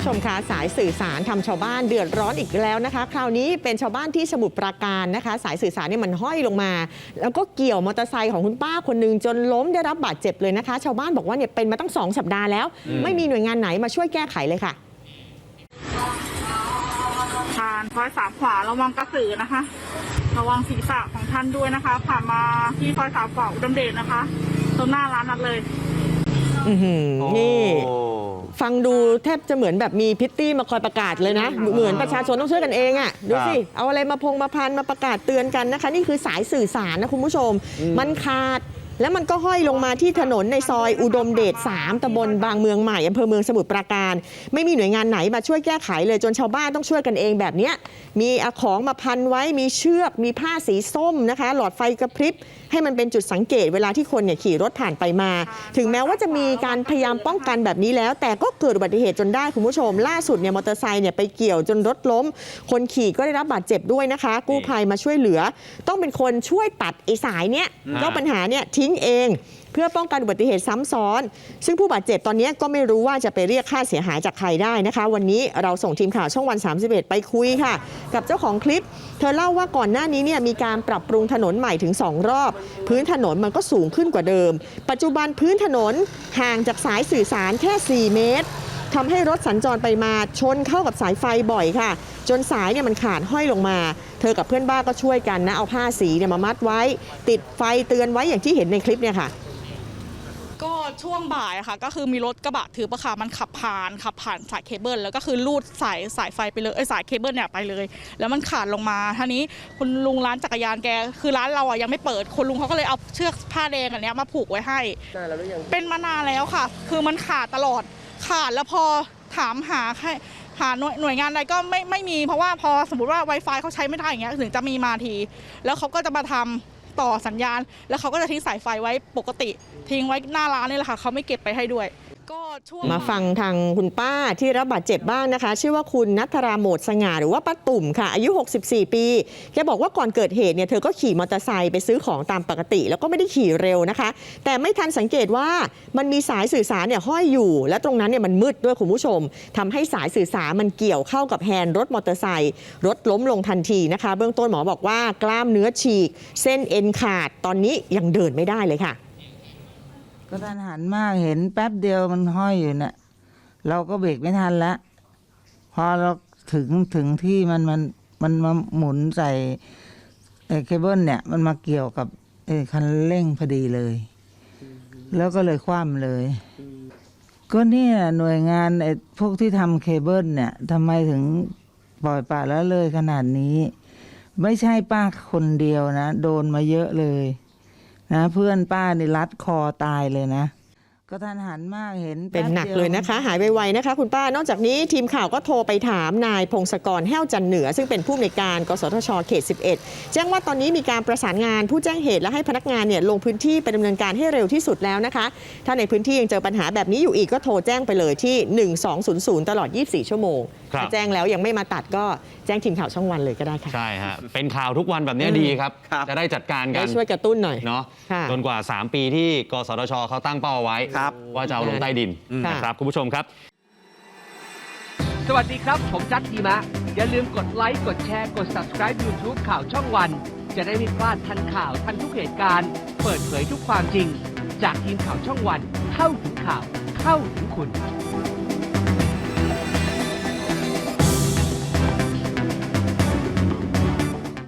ผู้ชมคะสายสื่อสารทำชาวบ้านเดือดร้อนอีกแล้วนะคะ คราวนี้เป็นชาวบ้านที่สมุทรปราการนะคะ สายสื่อสารเนี่ยมันห้อยลงมา แล้วก็เกี่ยวมอเตอร์ไซค์ของคุณป้าคนหนึงจนล้มได้รับบาดเจ็บเลยนะคะ ชาวบ้านบอกว่าเนี่ยเป็นมาตั้งสองสัปดาห์แล้ว ไม่มีหน่วยงานไหนมาช่วยแก้ไขเลยค่ะผ่านซอยสามขวาระวังกระสือนะคะ ระวังศีรษะของท่านด้วยนะคะ ผ่านมาที่ซอยสามขวาอุดมเดชนะคะ ตรงหน้าร้านนั้นเลยอื้อหือนี่โอ้ ฟังดูแทบจะเหมือนแบบมีพิตตี้มาคอยประกาศเลยนะ เหมือนประชาชนต้องช่วยกันเองอะ่ะดูสิ เอาอะไรมาพงมาพันมาประกาศเตือนกันนะคะ นี่คือสายสื่อสารนะคุณผู้ชม มันขาด แล้วมันก็ห้อยลงมาที่ถนนในซอยอุดมเดช3ตำบลบางเมืองใหม่อำเภอเมืองสมุทรปราการ ไม่มีหน่วยงานไหนมาช่วยแก้ไขเลยจนชาวบ้านต้องช่วยกันเองแบบนี้มีอาของมาพันไว้มีเชือก มีผ้าสีส้มนะคะ หลอดไฟกระพริบให้มันเป็นจุดสังเกตเวลาที่คนเนี่ยขี่รถผ่านไปมา ถึงแม้ว่าจะมีการพยายามป้องกันแบบนี้แล้ว แต่ก็เกิดอุบัติเหตุจนได้คุณผู้ชม ล่าสุดเนี่ยมอเตอร์ไซค์เนี่ยไปเกี่ยวจนรถล้ม คนขี่ก็ได้รับบาดเจ็บด้วยนะคะ กู้ภัยมาช่วยเหลือ ต้องเป็นคนช่วยตัดไอ้สายเนี้ยเจ้าปัญหาเนี่ยทิ้งเอง เพื่อป้องกันอุบัติเหตุซ้ำซ้อน ซึ่งผู้บาดเจ็บตอนนี้ก็ไม่รู้ว่าจะไปเรียกค่าเสียหายจากใครได้นะคะ วันนี้เราส่งทีมข่าวช่องวัน 31 ไปคุยค่ะ กับเจ้าของคลิป เธอเล่าว่าก่อนหน้านี้เนี่ยมีการปรับปรุงถนนใหม่ถึง 2 รอบ พื้นถนนมันก็สูงขึ้นกว่าเดิม ปัจจุบันพื้นถนนห่างจากสายสื่อสารแค่ 4 เมตร ทำให้รถสัญจรไปมาชนเข้ากับสายไฟบ่อยค่ะ จนสายเนี่ยมันขาดห้อยลงมา เธอกับเพื่อนบ้านก็ช่วยกันนะเอาผ้าสีเนี่ยมามัดไว้ ติดไฟเตือนไว้อย่างที่เห็นในคลิปเนี่ยค่ะก็ช่วงบ่ายอะค่ะก็คือมีรถกระบะถือประคามันขับผ่านขับผ่านสายเคเบิลแล้วก็คือลูดสายสายไฟไปเลยเอ้ยสายเคเบิลเนี่ยไปเลย แล้วมันขาดลงมาท่านี้คุณลุงร้านจักรยานแก คือร้านเราอะยังไม่เปิดคุณลุงเขาก็เลยเอาเชือกผ้าแดงอันเนี้ยมาผูกไว้ให้ เป็นมานานแล้วค่ะ คือมันขาดตลอด ขาดแล้วพอถามหาให้หาหน่วยหน่วยงานใดก็ไม่ไม่มีเพราะว่าพอสมมติว่า Wi-Fi เขาใช้ไม่ได้อย่างเงี้ยถึงจะมีมาที แล้วเขาก็จะมาทำต่อสัญญาณ แล้วเขาก็จะทิ้งสายไฟไว้ปกติ ทิ้งไว้หน้าร้านนี่แหละค่ะเขาไม่เก็บไปให้ด้วยก็ช่วงมาฟังทางคุณป้าที่รับบาดเจ็บบ้างนะคะ ชื่อว่าคุณนัทราโหมดสง่าหรือว่าป้าตุ่มค่ะ อายุ 64 ปีแกบอกว่าก่อนเกิดเหตุเนี่ยเธอก็ขี่มอเตอร์ไซค์ไปซื้อของตามปกติ แล้วก็ไม่ได้ขี่เร็วนะคะ แต่ไม่ทันสังเกตว่ามันมีสายสื่อสารเนี่ยห้อยอยู่ และตรงนั้นเนี่ยมันมืดด้วยคุณผู้ชมทำให้สายสื่อสารมันเกี่ยวเข้ากับแฮนด์รถมอเตอร์ไซค์รถล้มลงทันทีนะคะ เบื้องต้นหมอบอกว่ากล้ามเนื้อฉีก เส้นเอ็นขาดตอนนี้ยังเดินไม่ได้เลยค่ะ ก็ทันหันมากเห็นแป๊บเดียวมันห้อยอยู่เนี่ยเราก็เบรกไม่ทันละพอเราถึงถึงที่มันมันมันมาหมุนใส่เคเบิลเนี่ย มันมาเกี่ยวกับไอ้คันเร่งพอดีเลย แล้วก็เลยคว่ำเลย ก็เนี่ยหน่วยงานไอ้พวกที่ทำเคเบิลเนี่ยทำไมถึงปล่อยปละละเลยขนาดนี้ ไม่ใช่ป้าคนเดียวนะ โดนมาเยอะเลย นะเพื่อนป้านี่รัดคอตายเลยนะ ก็ทันหันมากเห็นเป็นหนักแป๊บดีวเลยนะคะ หายไวๆนะคะ คุณป้านอกจากนี้ทีมข่าวก็โทรไปถามนายพงศกรแห้วจันเหนือ ซึ่งเป็นผู้อำนวยการกสทชเขต 11 แจ้งว่าตอนนี้มีการประสานงานผู้แจ้งเหตุและให้พนักงานเนี่ยลงพื้นที่ไปดำเนินการให้เร็วที่สุดแล้วนะคะ ถ้าในพื้นที่ยังเจอปัญหาแบบนี้อยู่อีกก็โทรแจ้งไปเลยที่ 1200 ตลอด 24 ชั่วโมงครับ ถ้าแจ้งแล้วยังไม่มาตัดก็แจ้งทีมข่าวช่องวันเลยก็ได้ค่ะ ใช่ฮะ เป็นข่าวทุกวันแบบเนี้ยดีครับ ครับจะได้จัดการกัได้นช่วยกระตุ้นหน่อยเนาะค่ะจนกว่า 3 ปีที่กสทชเขาตั้งเป้าเอาไว้ ครับ ว่าจะเอาลงใต้ดินค่ะ นะครับคุณผู้ชมครับ สวัสดีครับ ผมจัดทีมะ อย่าลืมกดไลค์ กดแชร์ กด subscribe YouTube ข่าวช่องวัน จะได้ไม่พลาดทันข่าวทันทุกเหตุการณ์ เปิดเผยทุกความจริง จากทีมข่าวช่องวัน เข้าถึงข่าว เข้าถึงคุณ